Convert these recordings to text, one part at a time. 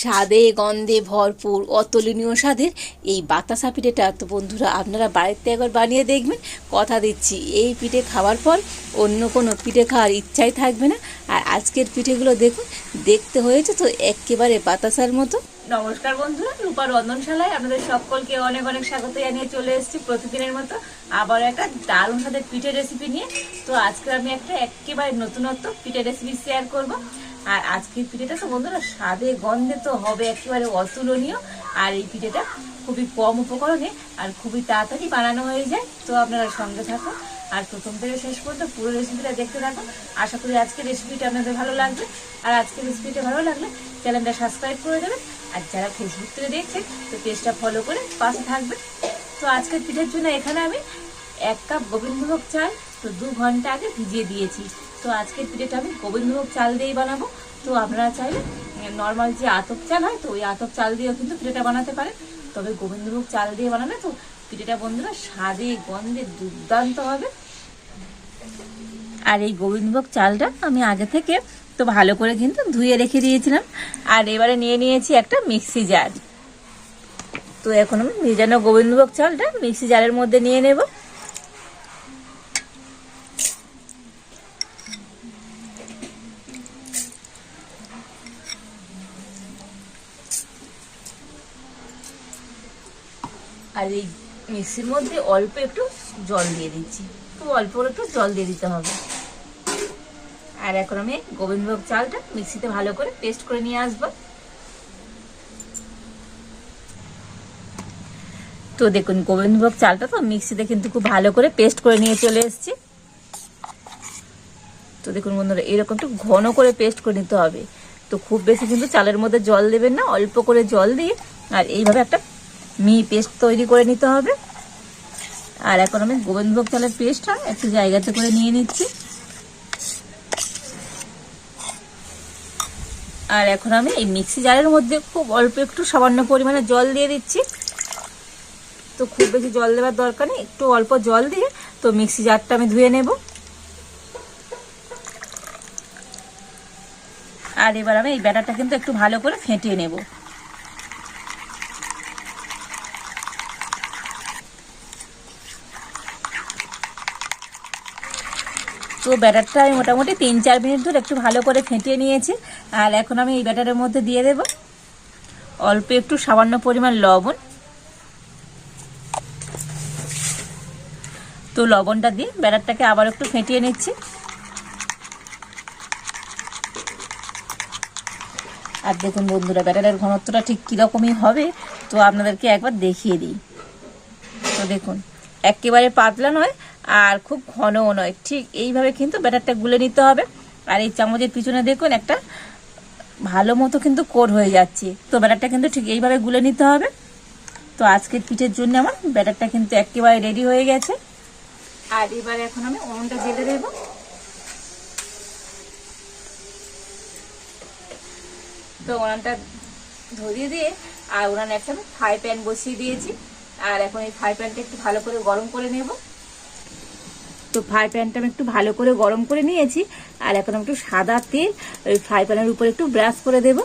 স্বাদে, গন্ধে ভরপুর, অতুলনীয় স্বাদের এই বাতাসা পিঠেটা তো বন্ধুরা আপনারা বাড়িতে একবার বানিয়ে দেখবেন। কথা দিচ্ছি, এই পিঠে খাওয়ার পর অন্য কোনো পিঠে খাওয়ার ইচ্ছাই থাকবে না। আর আজকের পিঠেগুলো দেখুন, দেখতে হয়েছে তো একেবারে বাতাসার মতো। নমস্কার বন্ধুরা, রূপা রন্ধনশালায় আপনাদের সকলকে অনেক অনেক স্বাগত জানিয়ে চলে এসেছি প্রতিদিনের মতো আবার একটা দারুণ স্বাদের পিঠে রেসিপি নিয়ে। তো আজকে আমি একটা একেবারে নতুনত্ব পিঠের রেসিপি শেয়ার করব। আর আজকের পিঠেটা তো বন্ধুরা স্বাদে, গন্ধে তো হবে একেবারে অতুলনীয়। আর এই পিঠেটা খুবই কম উপকরণে আর খুবই তাড়াতাড়ি বানানো হয়ে যায়। তো আপনারা সঙ্গে থাকুন। আর প্রথম থেকে শেষ পর্যন্ত পুরো রেসিপিটা দেখতে থাকুন। আশা করি আজকের রেসিপিটা আপনাদের ভালো লাগবে। আর আজকের রেসিপিটা ভালো লাগলে চ্যানেলটা সাবস্ক্রাইব করে দেবেন। আর যারা ফেসবুক থেকে দেখছেন, তো পেজটা ফলো করে পাশে থাকবেন। তো আজকের পিঠের জন্য এখানে আমি এক কাপ গোবিন্দভোগ চাল, তো দু ঘণ্টা আগে ভিজিয়ে দিয়েছি। তো আজকের পিঠেটা আমি গোবিন্দভোগ চাল দিয়েই বানাবো। তো আপনারা চাইলে নর্মাল যে আতপ চাল হয়, তো ওই আতপ চাল দিয়েও কিন্তু পিঠেটা বানাতে পারেন। তবে গোবিন্দভোগ চাল দিয়ে বানালে তো পিঠেটা বন্ধুরা, স্বাদে, গন্ধে দুর্দান্ত হবে। আর এই গোবিন্দভোগ চালটা আমি আগে থেকে তো ভালো করে কিন্তু ধুয়ে রেখে দিয়েছিলাম। আর এবারে নিয়ে নিয়েছি একটা মিক্সি জার। তো এখন আমি ভেজানো গোবিন্দভোগ চালটা মিক্সি জারের মধ্যে নিয়ে নেব। আর এই মিক্সির মধ্যে অল্প একটু জল দিয়ে দিচ্ছি। খুব অল্প একটু জল দিয়ে দিতে হবে। আর এখন আমি গোবিন্দভোগ চালটা মিক্সিতে ভালো করে পেস্ট করে নিয়ে আসব। তো দেখুন, গোবিন্দভোগ চালটা তো মিক্সিতে কিন্তু খুব ভালো করে পেস্ট করে নিয়ে চলে এসেছি। তো দেখুন বন্ধুরা, এরকম একটু ঘন করে পেস্ট করে নিতে হবে। তো খুব বেশি কিন্তু চালের মধ্যে জল দেবেন না, অল্প করে জল দিয়ে আর এইভাবে একটা মি পেস্ট তৈরি করে নিতে হবে। আর এখন আমি গোবিন্দভোগ চালের পেস্টটা একটু জায়গাতে করে নিয়ে নিচ্ছি। আর এখন আমি এই মিক্সি জারের মধ্যে খুব অল্প একটু সামান্য পরিমাণে জল দিয়ে দিচ্ছি। তো খুব বেশি জল দেওয়ার দরকার নেই, একটু অল্প জল দিয়ে তো মিক্সি জারটা আমি ধুয়ে নেব। আর এবার আমি এই ব্যাটারটা কিন্তু একটু ভালো করে ফেটিয়ে নেব। তো ব্যাটারটা আমি মোটামুটি তিন চার মিনিট ধরে একটু ভালো করে ফেটিয়ে নিয়েছি। আর এখন আমি এই ব্যাটারের মধ্যে দিয়ে দেব অল্প একটু সামান্য পরিমাণ লবণ। তো লবণটা দিয়ে ব্যাটারটাকে আবার একটু ফেটিয়ে নিচ্ছি। আর দেখুন বন্ধুরা, ব্যাটারের ঘনত্বটা ঠিক কীরকমই হবে তো আপনাদেরকে একবার দেখিয়ে দিই। তো দেখুন, একেবারে পাতলা নয় আর খুব ঘনও নয়। ঠিক এইভাবে কিন্তু ব্যাটারটা গুলে নিতে হবে। আর এই চামচের পিছনে দেখুন একটা ভালো মতো কিন্তু কোর হয়ে যাচ্ছে। তো ব্যাটারটা কিন্তু ঠিক এইভাবে গুলে নিতে হবে। তো আজকের পিঠের জন্য আমার ব্যাটারটা কিন্তু একেবারে রেডি হয়ে গেছে। আর এবার এখন আমি উনুনটা জেলে দেব। তো উনানটা ধরিয়ে দিয়ে আর উনানে একটা আমি ফ্রাই প্যান বসিয়ে দিয়েছি। আর এখন এই ফ্রাই প্যানটা একটু ভালো করে গরম করে নেব। তো ফ্রাই প্যানটা আমি একটু ভালো করে গরম করে নিয়েছি, আর এখন আমি একটু সাদা তেল, ওই ফ্রাই প্যানের উপরে একটু ব্রাশ করে দেব।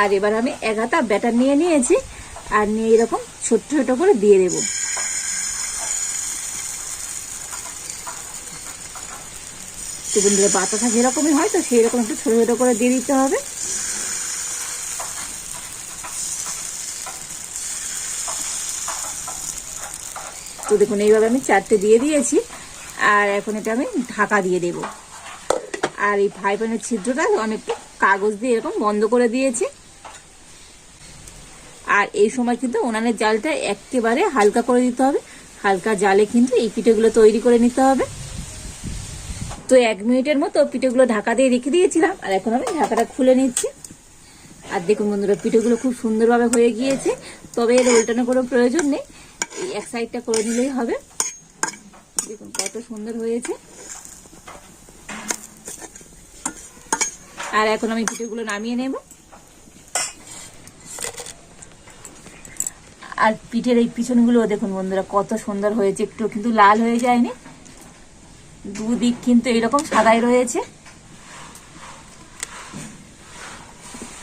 আর এবার আমি এগাতা ব্যাটার নিয়ে নিয়েছি, আর নিয়ে এরকম ছোট্ট ছোট করে দিয়ে দেব। তো বন্ধুরা, বাতাসা যেরকমই হয়, তো সেই রকম একটু ছোট ছোট করে দিয়ে দিতে হবে। তো দেখুন, এইভাবে আমি চারটে দিয়ে দিয়েছি। আর এখন এটা আমি ঢাকা দিয়ে দেব। আর এই ফ্রাই প্যানের ছিদ্রটা আমি একটু কাগজ দিয়ে এরকম বন্ধ করে দিয়েছি। আর এই সময় কিন্তু উনানের জালটা একেবারে হালকা করে দিতে হবে। হালকা জালে কিন্তু এই পিঠেগুলো তৈরি করে নিতে হবে। তো এক মিনিটের মতো পিঠেগুলো ঢাকা দিয়ে রেখে দিয়েছিলাম। আর এখন আমি ঢাকাটা খুলে নিচ্ছি। আর দেখুন বন্ধুরা, পিঠেগুলো খুব সুন্দরভাবে হয়ে গিয়েছে। তবে এর উল্টানো কোনো প্রয়োজন নেই। এই এক সাইডটা করে নিলেই হবে। দেখুন কত সুন্দর হয়েছে। আর এখন আমি পিঠেগুলো নামিয়ে নেব। আর পিঠের এই পিছনগুলো দেখুন বন্ধুরা, কত সুন্দর হয়েছে। একটু কিন্তু লাল হয়ে যায়নি। দুদিক কিন্তু এরকম সাদাই রয়েছে।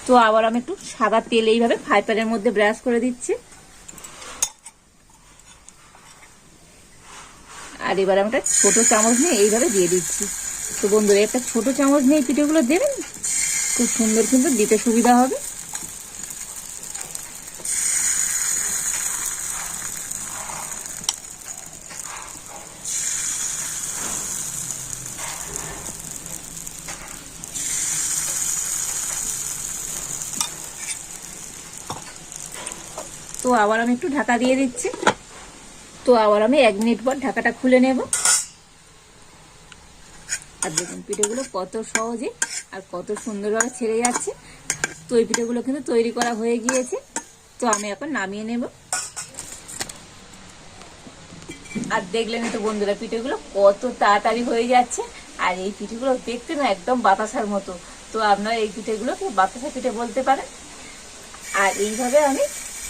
তো আবার আমি একটু সাদা তেল এইভাবে ফ্রাই প্যানের মধ্যে ব্রাশ করে দিচ্ছি। আর এবার আমি একটা ছোট চামচ নিয়ে এইভাবে দিয়ে দিচ্ছি। তো বন্ধুরা, একটা ছোট চামচ নিয়ে পিঠেগুলো দেবেন? খুব সুন্দর কিন্তু দিতে সুবিধা হবে। তো আবার আমি একটু ঢাকা দিয়ে দিচ্ছি। তো আবার আমি এক মিনিট পর ঢাকাটা খুলে নেব। আর দেখুন, পিঠেগুলো কত সহজে আর কত সুন্দরভাবে ছেড়ে যাচ্ছে। তো এই পিঠেগুলো কিন্তু তৈরি করা হয়ে গিয়েছে। তো আমি এখন নামিয়ে নেব। আর দেখলেন তো বন্ধুরা, পিঠেগুলো কত তাড়াতাড়ি হয়ে যাচ্ছে। আর এই পিঠেগুলো দেখতে না একদম বাতাসার মতো। তো আপনারা এই পিঠেগুলোকে বাতাসা পিঠে বলতে পারেন। আর এইভাবে আমি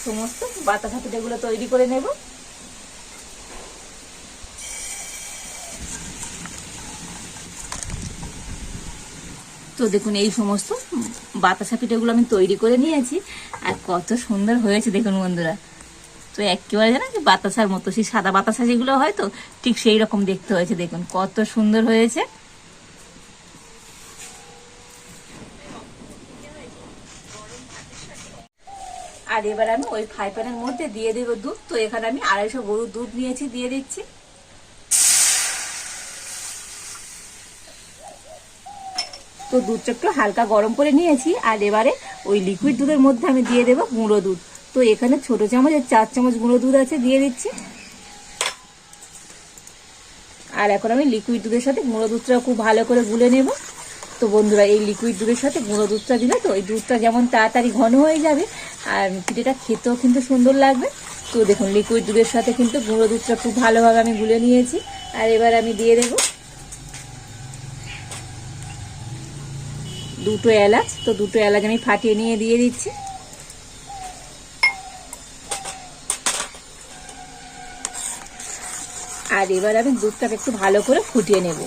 সমস্ত বাতাসা পিঠেগুলো তৈরি করে নেব। তো দেখুন, এই সমস্ত বাতাসা পিঠেগুলো আমি তৈরি করে নিয়েছি। আর কত সুন্দর হয়েছে দেখুন বন্ধুরা। তো একেবারে জানা যে বাতাসার মতো, সেই সাদা বাতাসা যেগুলো হয় তো, ঠিক সেই রকম দেখতে হয়েছে দেখুন। কত সুন্দর হয়েছে। আর এবার আমি ওই ফ্রাই প্যানের মধ্যে দিয়ে দেবো দুধ। তো এখানে আমি আড়াইশো গরুর দুধ নিয়েছি, দিয়ে দিচ্ছি। তো দুধটা একটু হালকা গরম করে নিয়েছি, আর এবারে ওই লিকুইড দুধের মধ্যে আমি দিয়ে দেবো গুঁড়ো দুধ। তো এখানে ছোট চামচ আর চার চামচ গুঁড়ো দুধ আছে, দিয়ে দিচ্ছি। আর এখন আমি লিকুইড দুধের সাথে গুঁড়ো দুধটা খুব ভালো করে গুলে নেব। তো বন্ধুরা, এই লিকুইড দুধের সাথে গুঁড়ো দুধটা দিলে তো এই দুধটা যেমন তাড়াতাড়ি ঘন হয়ে যাবে, আর পিঠেটা খেতেও কিন্তু সুন্দর লাগবে। তো দেখুন লিকুইড দুধের সাথে কিন্তু গুঁড়ো দুধটা খুব ভালোভাবে আমি গুলে নিয়েছি। আর এবার আমি দিয়ে দেবো দুটো এলাচ, তো দুটো এলাচ আমি ফাটিয়ে নিয়ে দিয়ে দিচ্ছি। আর এবার আমি দুধটাকে একটু ভালো করে ফুটিয়ে নেব।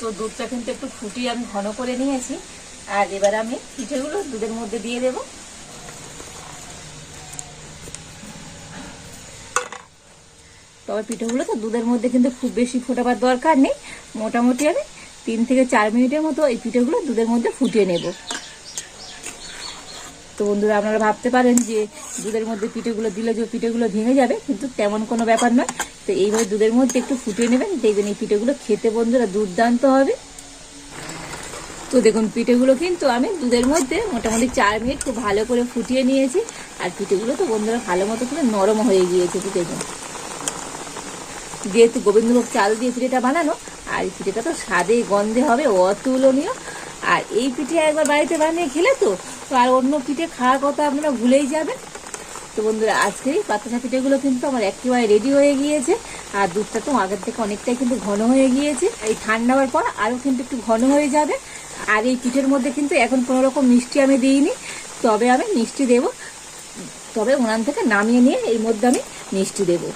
তো দুধটা কিন্তু একটু ফুটিয়ে আমি ঘন করে নিয়েছি। আর এবার আমি পিঠেগুলো দুধের মধ্যে দিয়ে দেব। তবে পিঠেগুলো তো দুধের মধ্যে কিন্তু খুব বেশি ফোটাবার দরকার নেই। মোটামুটি আমি তিন থেকে চার মিনিটের মতো এই পিঠেগুলো দুধের মধ্যে ফুটিয়ে নেব। তো বন্ধুরা, আপনারা ভাবতে পারেন যে দুধের মধ্যে পিঠেগুলো দিলে যে পিঠেগুলো ভেঙে যাবে, কিন্তু তেমন কোনো ব্যাপার নয়। তো এইভাবে দুধের মধ্যে একটু ফুটিয়ে নেবেন, দেখবেন এই পিঠেগুলো খেতে বন্ধুরা দুর্দান্ত হবে। তো দেখুন, পিঠেগুলো কিন্তু আমি দুধের মধ্যে মোটামুটি চার মিনিট খুব ভালো করে ফুটিয়ে নিয়েছি, আর পিঠেগুলো তো বন্ধুরা ভালো মতো করে নরম হয়ে গিয়েছে দেখুন। যেহেতু গোবিন্দভোগ চাল দিয়ে পিঠেটা বানানো, আর এই পিঠেটা তো স্বাদে গন্ধে হবে, অতুলনীয়। আর এই পিঠে একবার বাড়িতে বানিয়ে খেলে তো তো আর অন্য পিঠে খাওয়ার কথা আপনারা ভুলেই যাবেন। তো বন্ধুরা আজকের এই পিঠেগুলো কিন্তু আমার একেবারে রেডি হয়ে গিয়েছে, আর দুধটা তো আগের থেকে অনেকটাই কিন্তু ঘন হয়ে গিয়েছে। এই ঠান্ডা হওয়ার পর আরও কিন্তু একটু ঘন হয়ে যাবে, আর এই পিঠের মধ্যে কিন্তু এখন কোনো রকম মিষ্টি আমি দিইনি, তবে আমি মিষ্টি দেব। তবে ওনান থেকে নামিয়ে নিয়ে এই মধ্যে আমি মিষ্টি দেবো।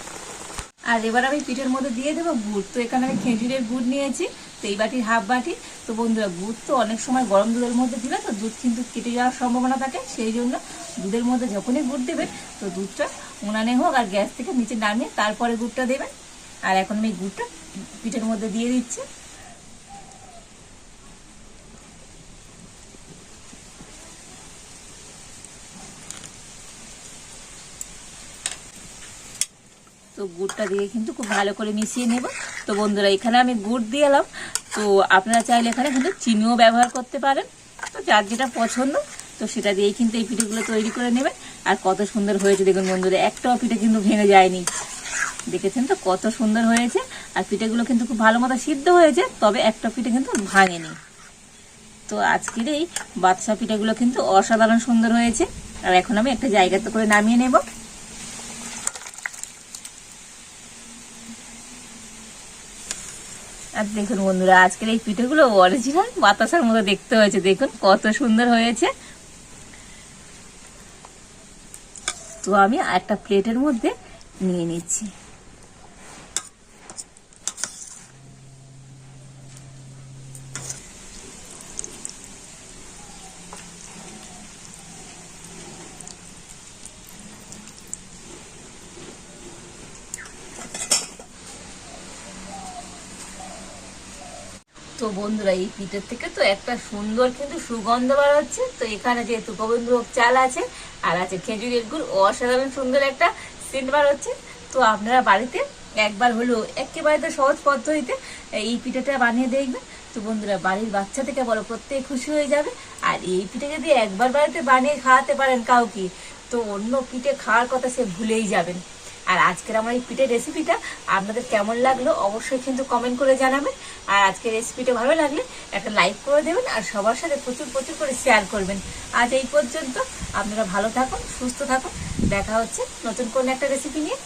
আর এবার আমি পিঠের মধ্যে দিয়ে দেবো গুড়। তো এখানে আমি খেঁজুরের গুড় নিয়েছি তো এই বাটির হাফ বাটি তো বন্ধুরা, গুড় তো অনেক সময় গরম দুধের মধ্যে দিলে তো দুধ কিন্তু কেটে যাওয়ার সম্ভাবনা থাকে, সেই জন্য দুধের মধ্যে যখনই গুড় দেবেন তো দুধটা উনানে হোক আর গ্যাস থেকে নিচে নামিয়ে তারপরে গুড়টা দেবেন আর এখন আমি গুড়টা পিঠের মধ্যে দিয়ে দিচ্ছি। গুড়টা দিয়ে কিন্তু খুব ভালো করে মিশিয়ে নেব। তো বন্ধুরা, এখানে আমি গুড় দিয়ে এলাম। তো আপনারা চাইলে এখানে কিন্তু চিনিও ব্যবহার করতে পারেন। তো যার যেটা পছন্দ, তো সেটা দিয়েই কিন্তু এই পিঠেগুলো তৈরি করে নেবেন আর কত সুন্দর হয়েছে দেখুন বন্ধুরা, একটাও পিঠে কিন্তু ভেঙে যায়নি। দেখেছেন তো কত সুন্দর হয়েছে। আর পিঠেগুলো কিন্তু খুব ভালো মতো সিদ্ধ হয়েছে, তবে একটা পিঠে কিন্তু ভাঙেনি। তো আজকের এই বাদশা পিঠেগুলো কিন্তু অসাধারণ সুন্দর হয়েছে। আর এখন আমি একটা জায়গাতে করে নামিয়ে নেব। আর দেখুন বন্ধুরা, আজকের এই পিঠেগুলো অরিজিনাল বাতাসার মতো দেখতে হয়েছে। দেখুন কত সুন্দর হয়েছে। তো আমি একটা প্লেটের মধ্যে নিয়ে নিচ্ছি। তো বন্ধুরা, এই পিঠের থেকে তো একটা সুন্দর কিন্তু সুগন্ধ বার হচ্ছে। তো এখানে যেহেতু গোবিন্দভোগ চাল আছে আর আছে খেজুরের গুড়, অসাধারণ সুন্দর একটা সেন্ট বার হচ্ছে। তো আপনারা বাড়িতে একবার হলেও একেবারে তো সহজ পদ্ধতিতে এই পিঠাটা বানিয়ে দেখবেন। তো বন্ধুরা, বাড়ির বাচ্চা থেকে বড় প্রত্যেক খুশি হয়ে যাবে। আর এই পিঠে যদি একবার বাড়িতে বানিয়ে খাওয়াতে পারেন কাউকে, তো অন্য পিঠে খাওয়ার কথা সে ভুলেই যাবেন। আর আজকের আমার এই পিঠের রেসিপিটা আপনাদের কেমন লাগল অবশ্যই কিন্তু কমেন্ট করে জানাবেন। আর আজকের রেসিপিটা ভালো লাগলে একটা লাইক করে দেবেন আর সবার সাথে প্রচুর প্রচুর করে শেয়ার করবেন। আজ এই পর্যন্ত আপনারা ভালো থাকুন, সুস্থ থাকুন। দেখা হচ্ছে নতুন কোনো একটা রেসিপি নিয়ে।